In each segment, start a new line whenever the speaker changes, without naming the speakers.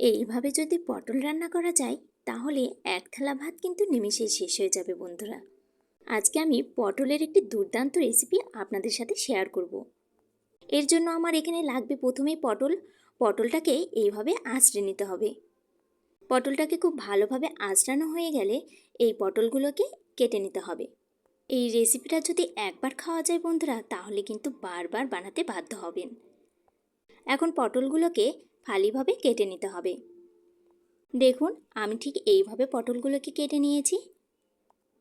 এইভাবে যদি পটল রান্না করা যায়, তাহলে এক থালা ভাত কিন্তু নিমেষেই শেষ হয়ে যাবে বন্ধুরা। আজকে আমি পটলের একটি দুর্দান্ত রেসিপি আপনাদের সাথে শেয়ার করব। এর জন্য আমার এখানে লাগবে প্রথমেই পটল। পটলটাকে এইভাবে আঁচড়ে নিতে হবে। পটলটাকে খুব ভালোভাবে আঁচড়ানো হয়ে গেলে এই পটলগুলোকে কেটে নিতে হবে। এই রেসিপিটা যদি একবার খাওয়া যায় বন্ধুরা, তাহলে কিন্তু বারবার বানাতে বাধ্য হবেন। এখন পটলগুলোকে ফালিভাবে কেটে নিতে হবে। দেখুন, আমি ঠিক এইভাবে পটলগুলোকে কেটে নিয়েছি।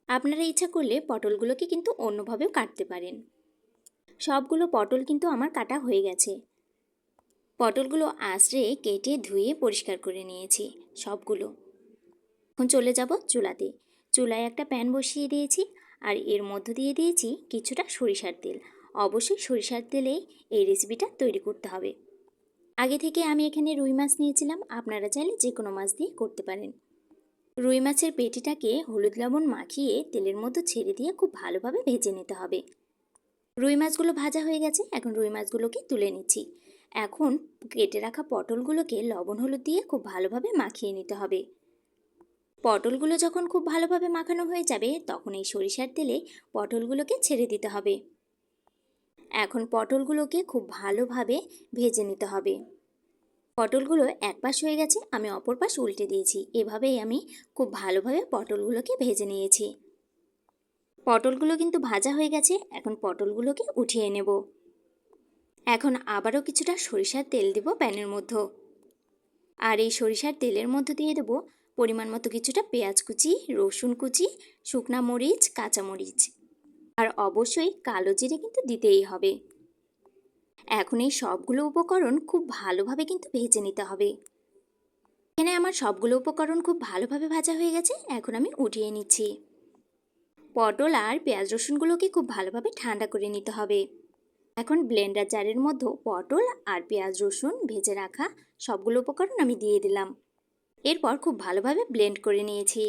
আপনারা ইচ্ছা করলে পটলগুলোকে কিন্তু অন্যভাবেও কাটতে পারেন। সবগুলো পটল কিন্তু আমার কাটা হয়ে গেছে। পটলগুলো আঁচড়ে কেটে ধুয়ে পরিষ্কার করে নিয়েছি সবগুলো। এখন চলে যাব চুলাতে। চুলায় একটা প্যান বসিয়ে দিয়েছি আর এর মধ্য দিয়ে দিয়েছি কিছুটা সরিষার তেল। অবশ্যই সরিষার তেলেই এই রেসিপিটা তৈরি করতে হবে। আগে থেকে আমি এখানে রুই মাছ নিয়েছিলাম, আপনারা চাইলে যে কোনো মাছ দিয়ে করতে পারেন। রুই মাছের পেটিটাকে হলুদ লবণ মাখিয়ে তেলের মধ্যে ছেড়ে দিয়ে খুব ভালোভাবে ভেজে নিতে হবে। রুই মাছগুলো ভাজা হয়ে গেছে, এখন রুই মাছগুলোকে তুলে নিচ্ছি। এখন কেটে রাখা পটলগুলোকে লবণ হলুদ দিয়ে খুব ভালোভাবে মাখিয়ে নিতে হবে। পটলগুলো যখন খুব ভালোভাবে মাখানো হয়ে যাবে, তখন এই সরিষার তেলে পটলগুলোকে ছেড়ে দিতে হবে। এখন পটলগুলোকে খুব ভালোভাবে ভেজে নিতে হবে। পটলগুলো এক পাশ হয়ে গেছে, আমি অপর পাশ উল্টে দিয়েছি। এভাবেই আমি খুব ভালোভাবে পটলগুলোকে ভেজে নিয়েছি। পটলগুলো কিন্তু ভাজা হয়ে গেছে, এখন পটলগুলোকে উঠিয়ে নেব। এখন আবারও কিছুটা সরিষার তেল দেব প্যানের মধ্যে। আর এই সরিষার তেলের মধ্যে দিয়ে দেবো পরিমাণ মতো কিছুটা পেঁয়াজ কুচি, রসুন কুচি, শুকনা মরিচ, কাঁচা মরিচ। আর অবশ্যই কালো জিরে কিন্তু দিতেই হবে। এখন এই সবগুলো উপকরণ খুব ভালোভাবে কিন্তু ভেজে নিতে হবে। এখানে আমার সবগুলো উপকরণ খুব ভালোভাবে ভাজা হয়ে গেছে, এখন আমি উঠিয়ে নিচ্ছি। পটল আর পেঁয়াজ রসুনগুলোকে খুব ভালোভাবে ঠান্ডা করে নিতে হবে। এখন ব্লেন্ডার জারের মধ্যে পটল আর পেঁয়াজ রসুন ভেজে রাখা সবগুলো উপকরণ আমি দিয়ে দিলাম। এরপর খুব ভালোভাবে ব্লেন্ড করে নিয়েছি।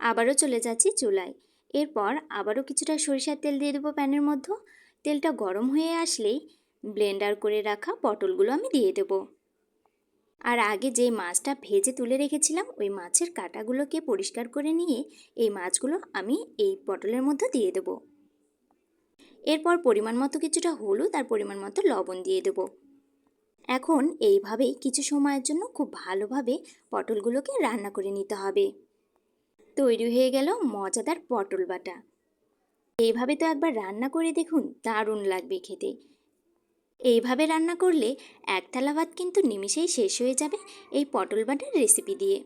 আবারও চলে যাচ্ছি চুলায়। এরপর আবারও কিছুটা সরিষার তেল দিয়ে দেবো প্যানের মধ্যে। তেলটা গরম হয়ে আসলেই ব্লেন্ডার করে রাখা পটলগুলো আমি দিয়ে দেব। আর আগে যে মাছটা ভেজে তুলে রেখেছিলাম, ওই মাছের কাটাগুলোকে পরিষ্কার করে নিয়ে এই মাছগুলো আমি এই পটলের মধ্যে দিয়ে দেব। এরপর পরিমাণ মতো কিছুটা হলুদ আর পরিমাণ মতো লবণ দিয়ে দেব। এখন এইভাবেই কিছু সময়ের জন্য খুব ভালোভাবে পটলগুলোকে রান্না করে নিতে হবে। তৈরি হয়ে গেল মজাদার পটল বাটা। এইভাবে তো একবার রান্না করে দেখুন, দারুণ লাগবে খেতে। এইভাবে রান্না করলে এক থালা ভাত কিন্তু নিমিষেই শেষ হয়ে যাবে এই পটল বাটার রেসিপি দিয়ে।